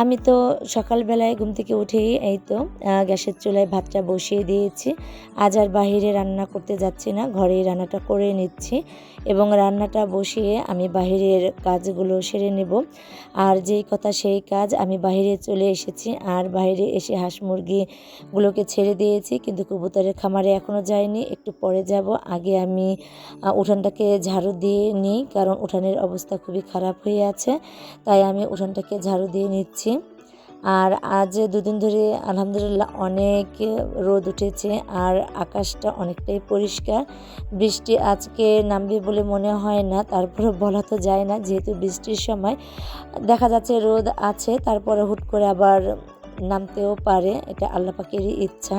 আমি তো সকালবেলায় ঘুম থেকে উঠেই এই তো গ্যাসের চুলায় ভাতটা বসিয়ে দিয়েছি। আজ আর বাহিরে রান্না করতে যাচ্ছি না, ঘরেই রান্নাটা করে নিচ্ছি এবং রান্নাটা বসিয়ে আমি বাহিরের কাজগুলো সেরে নেব। আর যেই কথা সেই কাজ, আমি বাইরে চলে এসেছি। আর বাইরে এসে হাঁস মুরগিগুলোকে ছেড়ে দিয়েছি, কিন্তু কবুতরের খামারে এখনও যায়নি একটু পরে যাব। আগে আমি উঠানটাকে ঝাড়ু দিয়ে নিই, কারণ উঠানের অবস্থা খুবই খারাপ হয়ে আছে। তাই আমি উঠানটাকে ঝাড়ু দিয়ে নিচ্ছি। আর আজ দুদিন ধরে আলহামদুলিল্লাহ অনেক রোদ উঠেছে আর আকাশটা অনেকটাই পরিষ্কার। বৃষ্টি আজকে নামবে বলে মনে হয় না তারপরে বলা তো যায় না, যেহেতু বৃষ্টির সময় দেখা যাচ্ছে রোদ আছে, তারপরে হুট করে আবার নামতেও পারে, এটা আল্লাপাকেরই ইচ্ছা।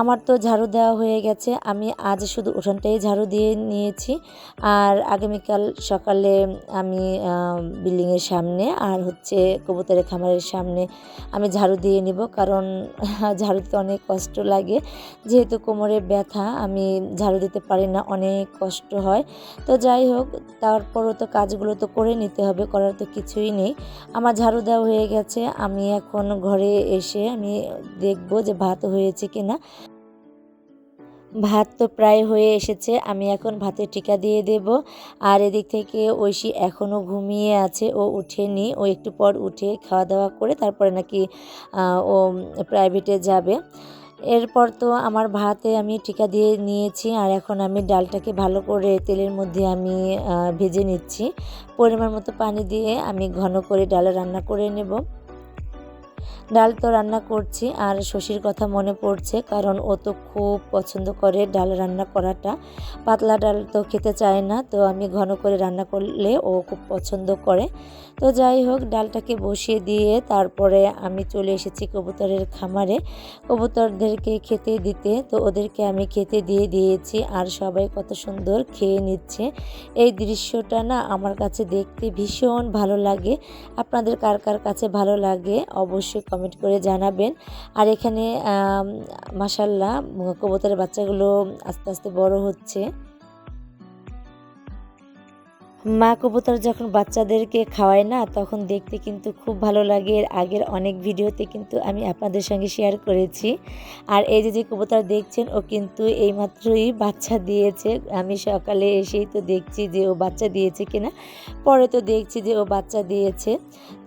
আমার তো ঝাড়ু দেওয়া হয়ে গেছে। আমি আজ শুধু উঠানটাই ঝাড়ু দিয়ে নিয়েছি। আর আগামীকাল সকালে আমি বিল্ডিংয়ের সামনে আর হচ্ছে কবুতরের খামারের সামনে আমি ঝাড়ু দিয়ে নিব। কারণ ঝাড়ুতে অনেক কষ্ট লাগে। যেহেতু কোমরে ব্যথা, আমি ঝাড়ু দিতে পারি না, অনেক কষ্ট হয়। তো যাই হোক, তারপরও তো কাজগুলো তো করে নিতে হবে, করার তো কিছুই নেই। আমার ঝাড়ু দেওয়া হয়ে গেছে। আমি এখন ঘরে এসে আমি দেখব যে ভাত হয়েছে কিনা। ভাত তো প্রায় হয়ে এসেছে, আমি এখন ভাতের টিকা দিয়ে দেব। আর এদিক থেকে ঐশী এখনও ঘুমিয়ে আছে, ও উঠেনি, ও একটু পর উঠে খাওয়া দাওয়া করে তারপরে নাকি ও প্রাইভেটে যাবে। এরপর তো আমার ভাতে আমি টিকা দিয়ে নিয়েছি, আর এখন আমি ডালটাকে ভালো করে তেলের মধ্যে আমি ভেজে নিচ্ছি। পরিমাণ মতো পানি দিয়ে আমি ঘন করে ডাল রান্না করে নেব। ডাল তো রান্না করছি আর শশীর কথা মনে পড়ছে কারণ ও তো খুব পছন্দ করে ডাল রান্না করাটা। পাতলা ডাল তো খেতে চায় না, তো আমি ঘন করে রান্না করলে ও খুব পছন্দ করে। তো যাই হোক, ডালটাকে বসিয়ে দিয়ে তারপরে আমি চলে এসেছি কবুতরের খামারে। কবুতরদেরকে খেতে দিতে, তো ওদেরকে আমি খেতে দিয়ে দিয়েছি আর সবাই কত সুন্দর খেয়ে নিচ্ছে। এই দৃশ্যটা না আমার কাছে দেখতে ভীষণ ভালো লাগে। আপনাদের কার কার কাছে ভালো লাগে, অবশ্যই কমেন্ট করে জানাবেন। আর এখানে মাসাল্লাহ কবুতরের বাচ্চাগুলো আস্তে আস্তে বড় হচ্ছে। মা কবুতর যখন বাচ্চাদেরকে খাওয়ায় না, তখন দেখতে কিন্তু খুব ভালো লাগে। এর আগের অনেক ভিডিওতে কিন্তু আমি আপনাদের সঙ্গে শেয়ার করেছি। আর এই যে যে কবুতর দেখছেন, ও কিন্তু এইমাত্রই বাচ্চা দিয়েছে। আমি সকালে এসেই তো দেখছি যে, ও বাচ্চা দিয়েছে কিনা। পরে তো দেখছি যে, ও বাচ্চা দিয়েছে।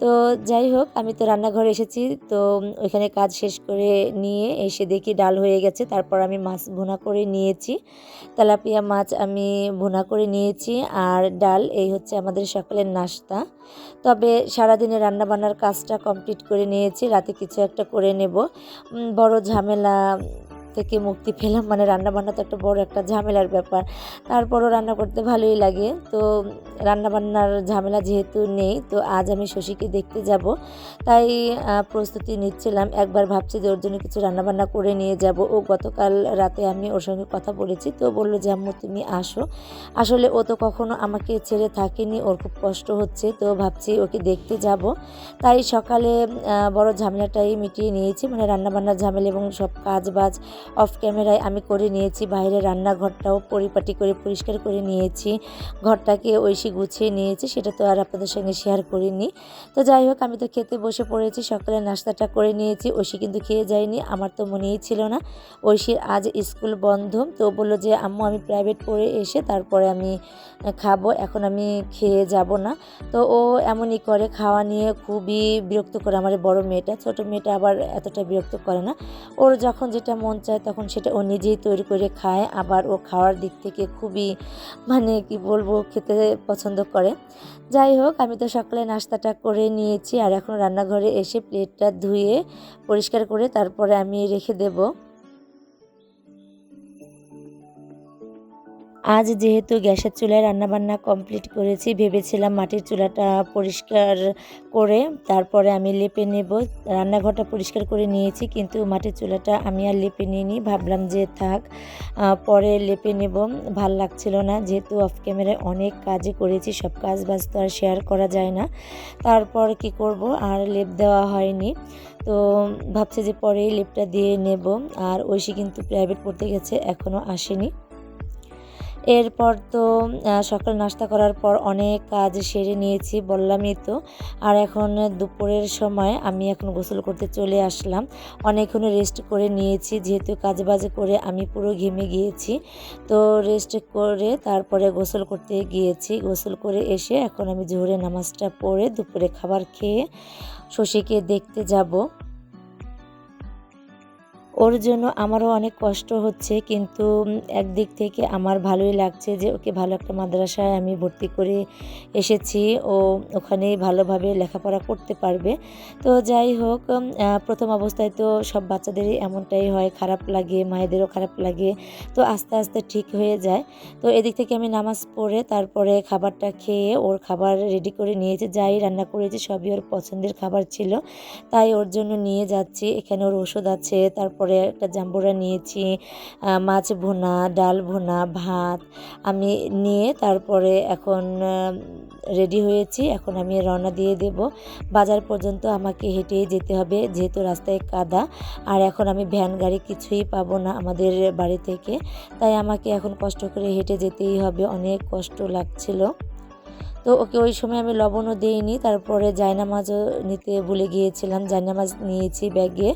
তো যাই হোক, আমি তো রান্নাঘরে এসেছি। তো ওইখানে কাজ শেষ করে নিয়ে এসে দেখি ডাল হয়ে গেছে। তারপর আমি মাছ ভুনা করে নিয়েছি। তেলাপিয়া মাছ আমি ভুনা করে নিয়েছি। আর ডাল এই হচ্ছে আমাদের সকালের নাস্তা। তবে সারাদিনে রান্নাবান্নার কাজটা কমপ্লিট করে নিয়েছি, রাতে কিছু একটা করে নেব। বড় ঝামেলা থেকে মুক্তি পেলাম। মানে রান্না বান্না তো একটা বড় একটা ঝামেলার ব্যাপার। তারপরও রান্না করতে ভালোই লাগে। তো রান্না বান্নার ঝামেলা যেহেতু নেই, তো আজ আমি শশীকে দেখতে যাব। তাই প্রস্তুতি নিচ্ছিলাম। একবার ভাবছি যে ওর জন্য কিছু রান্নাবান্না করে নিয়ে যাব। ও গতকাল রাতে আমি ওর সঙ্গে কথা বলেছি। তো বলল যে, আম্মু, তুমি আসো। আসলে ও তো কখনো আমাকে ছেড়ে থাকেনি। ওর খুব কষ্ট হচ্ছে। তো ভাবছি ওকে দেখতে যাব। তাই সকালে বড় ঝামেলাটাই মিটিয়ে নিয়েছি। মানে রান্নাবান্নার ঝামেলা এবং সব কাজ বাজ অফ ক্যামেরায় আমি করে নিয়েছি, বাইরে রান্নাঘরটাও পরিপাটি করে, পরিষ্কার করে নিয়েছি। ঘরটাকে ঐশী গুছিয়ে নিয়েছি, সেটা তো আর আপনাদের সঙ্গে শেয়ার করিনি। তো যাই হোক, আমি তো খেতে বসে পড়েছি, সকালে নাস্তাটা করে নিয়েছি, ঐশী কিন্তু খেয়ে যায়নি, আমার তো মনেই ছিল না। ঐশীর আজ স্কুল বন্ধ, তো বলল যে, আম্মু, আমি প্রাইভেট পড়ে এসে তারপরে আমি খাব, এখন আমি খেয়ে যাব না। তো ও এমনই করে, খাওয়া নিয়ে খুবই বিরক্ত করে, আমার বড় মেয়েটা, ছোট মেয়েটা আবার এতটা বিরক্ত করে না। ওর যখন যেটা মন চায় তখন সেটা ও নিজেই তৈরি করে খায়। আবার ও খাওয়ার দিক থেকে খুবই মানে কি বলব, খেতে পছন্দ করে। যাই হোক, আমি তো সকালে নাস্তাটা করে নিয়েছি। আর এখন রান্নাঘরে এসে প্লেটটা ধুয়ে পরিষ্কার করে তারপরে আমি রেখে দেব। আজ যেহেতু গ্যাসের চুলায় রান্নাবান্না কমপ্লিট করেছি, ভেবেছিলাম মাটির চুলাটা পরিষ্কার করে তারপরে আমি লেপে নেব। রান্নাঘরটা পরিষ্কার করে নিয়েছি, কিন্তু মাটির চুলাটা আমি আর লেপে নিইনি। ভাবলাম যে থাক পরে লেপে নেব। ভালো লাগছিল না, যেহেতু অফ ক্যামেরায় অনেক কাজই করেছি, সব কাজ বাজ তো আর শেয়ার করা যায় না। তারপর কি করব? আর লেপ দেওয়া হয়নি। তো ভাবছি যে পরেই লেপটা দিয়ে নেব। আর ঐশী কিন্তু প্রাইভেট পড়তে গেছে এখনও আসেনি। এরপর তো সকাল নাস্তা করার পর অনেক কাজ সেরে নিয়েছি, বললামই তো। আর এখন দুপুরের সময় আমি এখন গোসল করতে চলে আসলাম। অনেকক্ষণ রেস্ট করে নিয়েছি, যেহেতু কাজ বাজ করে আমি পুরো ঘেমে গিয়েছি। তো রেস্ট করে তারপরে গোসল করতে গিয়েছি। গোসল করে এসে এখন আমি জোহরে নামাজটা পড়ে দুপুরে খাবার খেয়ে শশীকে দেখতে যাব। ওর জন্য আমারও অনেক কষ্ট হচ্ছে, কিন্তু একদিক থেকে আমার ভালোই লাগছে যে ওকে ভালো একটা মাদ্রাসায় আমি ভর্তি করে এসেছি। ও ওখানেই ভালোভাবে লেখাপড়া করতে পারবে। তো যাই হোক প্রথম অবস্থায় তো সব বাচ্চাদেরই এমনটাই হয়, খারাপ লাগে, মায়েদেরও খারাপ লাগে, তো আস্তে আস্তে ঠিক হয়ে যায়। তো এদিক থেকে আমি নামাজ পড়ে তারপরে খাবারটা খেয়ে ওর খাবার রেডি করে নিয়েছি, যাই রান্না করেছি সবই ওর পছন্দের খাবার ছিল, তাই ওর জন্য নিয়ে যাচ্ছি। এখানে ওর ওষুধ আছে, তারপরে একটা জাম্বুরা নিয়েছি মাছ ভুনা, ডাল ভুনা, ভাত আমি নিয়ে তারপরে এখন রেডি হয়েছি। এখন আমি রওনা দিয়ে দেব। বাজার পর্যন্ত আমাকে হেঁটে যেতে হবে, যেহেতু রাস্তায় কাদা। আর এখন আমি ভ্যান, গাড়ি কিছুই পাবো না আমাদের বাড়ি থেকে। তাই আমাকে এখন কষ্ট করে হেঁটে যেতেই হবে। অনেক কষ্ট লাগছিল। তো ওকে ওই সময় আমি লবণও দিইনি, তারপরে জায়নামাজও নিতে ভুলে গিয়েছিলাম। জায়নামাজ নিয়েছি ব্যাগে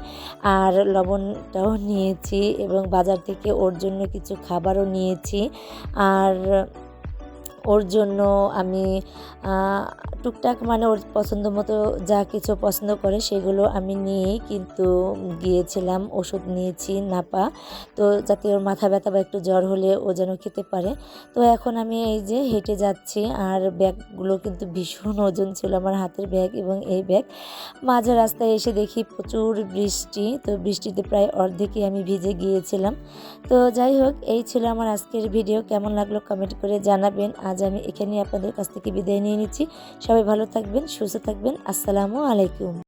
আর লবণটাও নিয়েছি এবং বাজার থেকে ওর জন্য কিছু খাবারও নিয়েছি। আর ওর জন্য আমি টুকটাক মানে ওর পছন্দ মতো যা কিছু পছন্দ করে সেগুলো আমি নিয়েই কিন্তু গিয়েছিলাম, ওষুধ নিয়েছি নাপা। তো যাতে ওর মাথা ব্যথা বা একটু জ্বর হলে ও যেন খেতে পারে। তো এখন আমি এই যে হেঁটে যাচ্ছি আর ব্যাগগুলো কিন্তু ভীষণ ওজন ছিল আমার হাতের ব্যাগ এবং এই ব্যাগ। মাঝে রাস্তায় এসে দেখি প্রচুর বৃষ্টি, তো বৃষ্টিতে প্রায় অর্ধেকই আমি ভিজে গিয়েছিলাম। তো যাই হোক, এই ছিল আমার আজকের ভিডিও। কেমন লাগল কমেন্ট করে জানাবেন। আজ আমি এখানেই আপনাদের কাছ থেকে বিদায় নিয়ে নিচ্ছি। সবাই ভালো থাকবেন, সুস্থ থাকবেন। আসসালামু আলাইকুম।